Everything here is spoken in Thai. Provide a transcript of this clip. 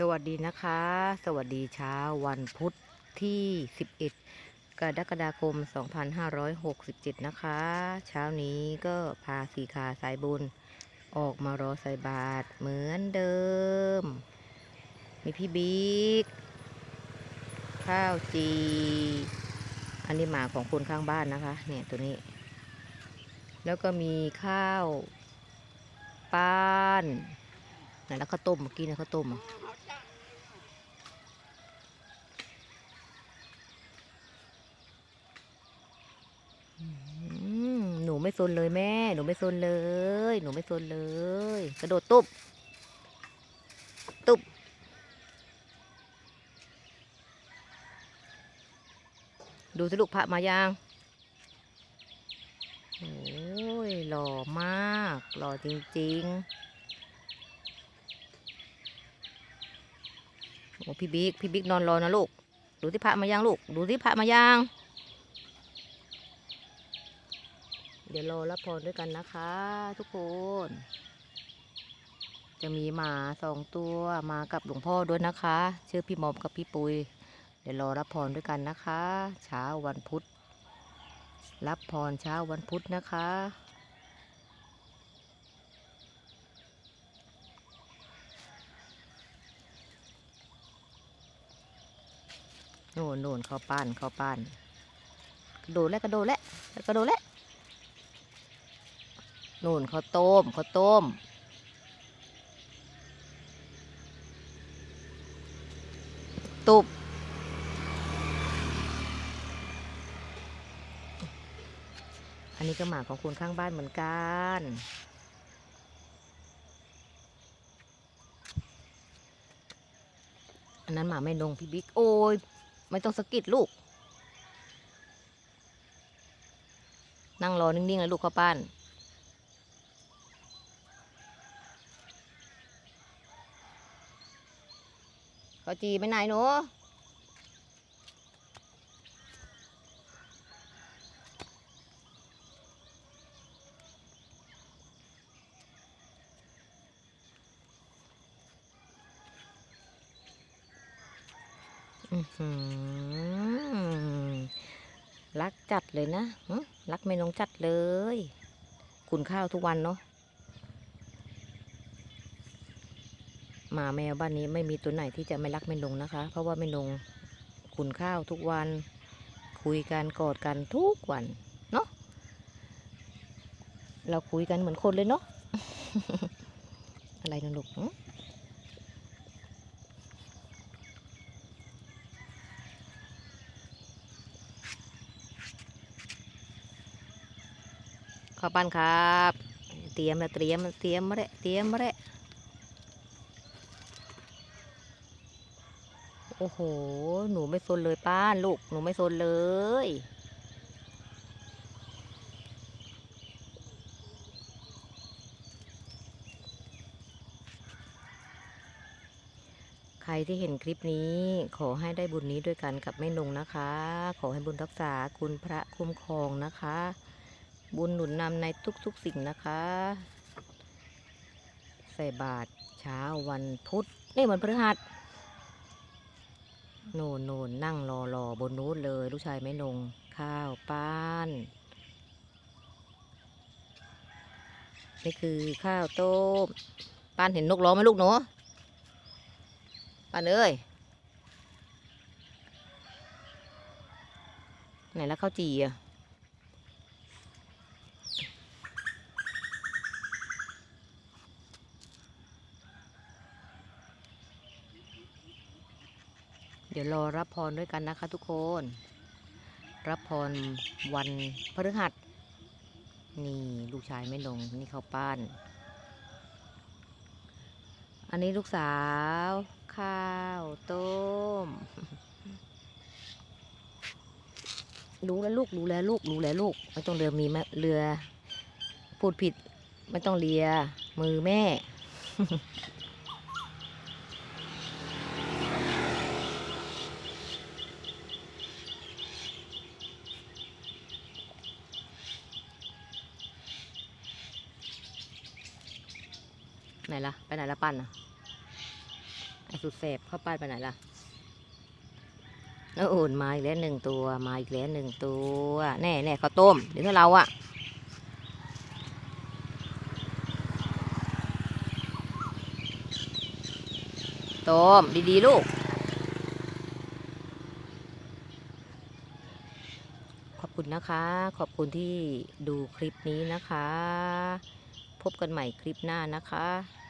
สวัสดีนะคะ สวัสดีเช้าวันพุธที่ 11 กรกฎาคม 2567 นะคะ เช้านี้ก็พาสีขาสายบุญ ออกมารอใส่บาตรเหมือนเดิม มีพี่บิ๊ก ข้าวจี อันนี้หมาของคนข้างบ้านนะคะ เนี่ยตัวนี้ แล้วก็มีข้าวป้านไหนแล้วข้าวต้มเมื่อกี้นะข้าวต้มอะ อืมหนูไม่ ซนเลยแม่ หนูไม่ซนเลย หนูไม่ซนเลย กระโดดตุ๊บตุ๊บดูสิลูกพระมายังโอ้ยหล่อมาก หล่อจริงๆโอ้พี่บิ๊ก พี่บิ๊กนอนรอนะลูก ดูที่พระมายังลูก ดูที่พระมายัง เดี๋ยวรอรับพรด้วยกันนะคะ ทุกคน จะมีหมาสองตัวมากับหลวงพ่อด้วยนะคะ ชื่อพี่มอมกับพี่ปุย เดี๋ยวรอรับพรด้วยกันนะคะ เช้าวันพุธ รับพรเช้าวันพุธนะคะโน่นโน่นเข้าปั้นเข้าปั้นกระโดดแล้วกระโดดแล้วกระโดดแล้ว นู่นข้าวต้มข้าวต้ม ตุบอันนี้ก็หมาของคุณข้างบ้านเหมือนกันอันนั้นหมาไม่นงพี่บิ๊กโอ้ยไม่ต้องสะกิดลูก นั่งรอนิ่งๆเลยลูกเข้าป้าน ขาจีไปไหนหนูรักจัดเลยนะรักไม่ลงจัดเลย คุณข้าวทุกวันเนาะ หมาแมวบ้านนี้ไม่มีตัวไหนที่จะไม่รักไม่ลงนะคะ เพราะว่าไม่ลงขุนข้าวทุกวัน คุยกันกอดกันทุกวันเนาะเราคุยกันเหมือนคนเลยเนาะอะไรนะลูกหึขอปั้นครับ เตรียมแล้วเตรียมเตรียมมาเลยเตรียมมาเลย อ้โห หนูไม่ซนเลยป้านลูก หนูไม่ซนเลย ใครที่เห็นคลิปนี้ ขอให้ได้บุญนี้ด้วยกันกับแม่นงนะคะ ขอให้บุญรักษาคุณพระคุ้มครองนะคะ บุญหนุนนำในทุกๆสิ่งนะคะ ใส่บาตรเช้าวันพุธนี่วันพฤหัส โน่นโน่นนั่งรอรอบนนู้นเลย ลูกชายไม่ลงข้าวป้านนี่คือข้าวต้มป้านเห็นนกร้องไหมลูกหนูป้านเอ้ยไหนแล้วข้าวจีอะ เดี๋ยวรอรับพรด้วยกันนะคะทุกคน รับพรวันพฤหัส นี่ลูกชายไม่ลง นี่เขาป้าน อันนี้ลูกสาว ข้าวต้ม รู้แล้วลูก รู้แล้วลูก รู้แล้วลูก ไม่ต้องเรือมีมเรือ พูดผิด ไม่ต้องเลีย มือแม่ ไหนล่ะ ไปไหนละปั้นอะไอสุดแสบเข้าป้ายไปไหนล่ะแล้วอุ่นมาอีกแล้วหนึ่งตัว มาอีกแล้วหนึ่งตัว แน่แน่ข้าวต้มเดี๋ยวถ้าเราอะต้มดีๆ ลูก ขอบคุณนะคะ ขอบคุณที่ดูคลิปนี้นะคะ พบกันใหม่คลิปหน้านะคะ